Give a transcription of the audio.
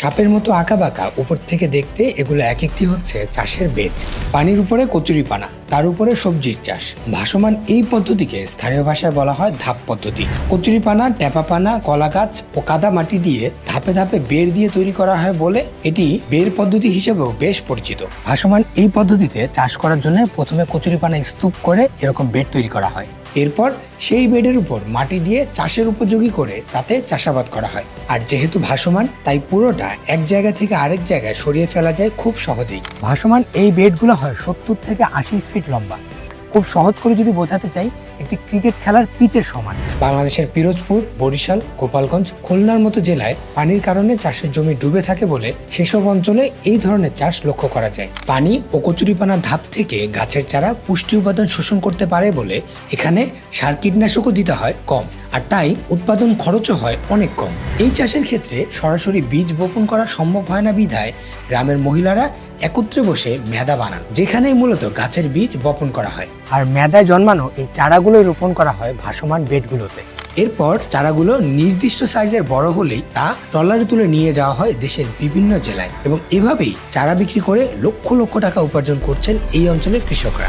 সাপের মতো আঁকা বাঁকা উপর থেকে দেখতে এগুলো এক একটি হচ্ছে চাষের বেড। পানির উপরে কচুরিপানা তার উপরে সবজির চাষ। ভাসমান এই পদ্ধতিকে স্থানীয় ভাষায় বলা হয় ধাপ পদ্ধতি। কচুরিপানা ট্যাপাপানা কলা গাছ ও কাদা মাটি দিয়ে ধাপে ধাপে বের দিয়ে তৈরি করা হয় বলে এটি বের পদ্ধতি হিসেবেও বেশ পরিচিত। ভাসমান এই পদ্ধতিতে চাষ করার জন্য প্রথমে কচুরিপানা স্তূপ করে এরকম বেড তৈরি করা হয়। এরপর সেই বেডের উপর মাটি দিয়ে চাষের উপযোগী করে তাতে চাষাবাদ করা হয়। আর যেহেতু ভাসমান, তাই পুরোটা এক জায়গা থেকে আরেক জায়গায় সরিয়ে ফেলা যায় খুব সহজেই। ভাসমান এই বেডগুলো হয় সত্তর থেকে আশি ফিট লম্বা। খুব সহজ করে যদি বোঝাতে চাই, একটি ক্রিকেট খেলার পিচের সমান। বাংলাদেশের পিরোজপুর, বরিশাল, গোপালগঞ্জ, খুলনার মতো জেলায় পানির কারণে চাষের জমি ডুবে থাকে বলে সেসব অঞ্চলে এই ধরনের চাষ লক্ষ্য করা যায়। পানি ও কচুরিপানা ধাপ থেকে গাছের চারা পুষ্টি উপাদান শোষণ করতে পারে বলে এখানে সার কীটনাশকও দিতে হয় কম। আর তাই উৎপাদন খরচও হয় অনেক কম। এই চাষের ক্ষেত্রে সরাসরি বীজ বপন করা সম্ভব হয় না বিধায় গ্রামের মহিলারা একত্রে বসে মেদা বানান যেখানেই মূলত গাছের বীজ বপন করা হয়। আর মেদায় জন্মানো এই চারাগুলো রোপণ করা হয় ভাসমান বেডগুলোতে। এরপর চারাগুলো নির্দিষ্ট সাইজের বড় হলেই তা ট্রলারে তুলে নিয়ে যাওয়া হয় দেশের বিভিন্ন জেলায় এবং এভাবেই চারা বিক্রি করে লক্ষ লক্ষ টাকা উপার্জন করছেন এই অঞ্চলের কৃষকরা।